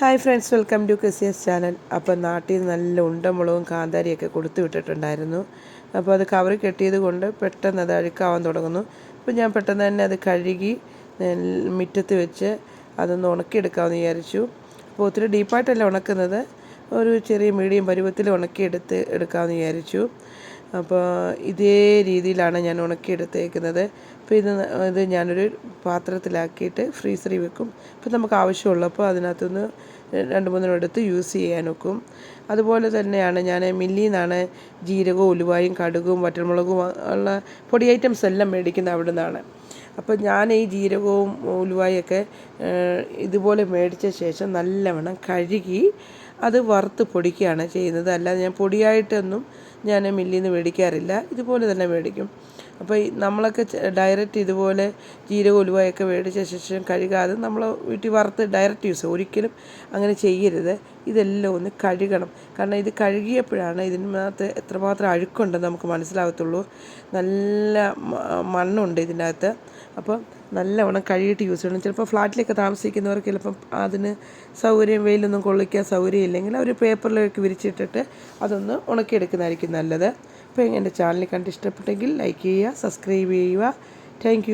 Hi friends welcome to കെസിയസ് channel. അപ്പോൾ നാട്ടിൽ നല്ല ഉണ്ടമുളകും കാന്താരിയൊക്കെ കൊടുത്തു വിട്ടിട്ടുണ്ടായിരുന്നു. അപ്പോൾ അത് കവർ കെട്ടിയത് കൊണ്ട് പെട്ടെന്ന് അത് അഴുക്കാവാൻ തുടങ്ങുന്നു. അപ്പോൾ ഞാൻ പെട്ടെന്ന് തന്നെ അത് കഴുകി മുറ്റത്ത് വെച്ച് അതൊന്ന് ഉണക്കിയെടുക്കാമെന്ന് വിചാരിച്ചു. അപ്പോൾ ഒത്തിരി ഡീപ്പായിട്ടല്ല ഉണക്കുന്നത്. ഒരു ചെറിയ മീഡിയം പരുവത്തിൽ ഉണക്കിയെടുത്ത് എടുക്കാമെന്ന് വിചാരിച്ചു. അപ്പോൾ ഇതേ രീതിയിലാണ് ഞാൻ ഉണക്കിയെടുത്തേക്കുന്നത്. അപ്പോൾ ഇത് ഇത് ഞാനൊരു പാത്രത്തിലാക്കിയിട്ട് ഫ്രീസറിൽ വെക്കും. അപ്പോൾ നമുക്ക് ആവശ്യമുള്ളപ്പോൾ അതിനകത്തുനിന്ന് രണ്ട് മൂന്നെണ്ണം എടുത്ത് യൂസ് ചെയ്യാൻ വെക്കും. അതുപോലെ തന്നെയാണ് ഞാൻ മില്ലിയിൽ നിന്നാണ് ജീരകവും ഉലുവായും കടുകും വറ്റൽമുളകും ഉള്ള പൊടി ഐറ്റംസ് എല്ലാം മേടിക്കുന്നത് അവിടെ നിന്നാണ് അപ്പോൾ ഞാൻ ഈ ജീരകവും ഉലുവായൊക്കെ ഇതുപോലെ മേടിച്ച ശേഷം നല്ലവണ്ണം കഴുകി അത് വറുത്ത് പൊടിക്കുകയാണ് ചെയ്യുന്നത്. അല്ലാതെ ഞാൻ പൊടിയായിട്ടൊന്നും ഞാൻ മില്ലിൽ നിന്ന് മേടിക്കാറില്ല. ഇതുപോലെ തന്നെ മേടിക്കും. അപ്പോൾ നമ്മളൊക്കെ ഡയറക്റ്റ് ഇതുപോലെ ജീരക ഉലുവയൊക്കെ മേടിച്ച ശേഷം കഴുകാതെ നമ്മൾ വീട്ടിൽ വറുത്ത് ഡയറക്റ്റ് യൂസ് ഒരിക്കലും അങ്ങനെ ചെയ്യരുത്. ഇതെല്ലാം ഒന്ന് കഴുകണം. കാരണം ഇത് കഴുകിയപ്പോഴാണ് ഇതിനകത്ത് എത്രമാത്രം അഴുക്കുണ്ടെന്ന് നമുക്ക് മനസ്സിലാകത്തുള്ളൂ നല്ല മണ്ണുണ്ട് ഇതിനകത്ത്. അപ്പോൾ നല്ലവണ്ണം കഴുകിയിട്ട് യൂസ് ചെയ്യണം. ചിലപ്പോൾ ഫ്ലാറ്റിലൊക്കെ താമസിക്കുന്നവർക്ക് ചിലപ്പം അതിന് സൗകര്യം വെയിലൊന്നും കൊള്ളിക്കാൻ സൗകര്യം ഇല്ലെങ്കിൽ അവർ പേപ്പറിലേക്ക് വിരിച്ചിട്ടിട്ട് അതൊന്ന് ഉണക്കിയെടുക്കുന്നതായിരിക്കും നല്ലത്. അപ്പോൾ എന്റെ ചാനൽ കണ്ട് ഇഷ്ടപ്പെട്ടെങ്കിൽ ലൈക്ക് ചെയ്യുക സബ്സ്ക്രൈബ് ചെയ്യുക. താങ്ക്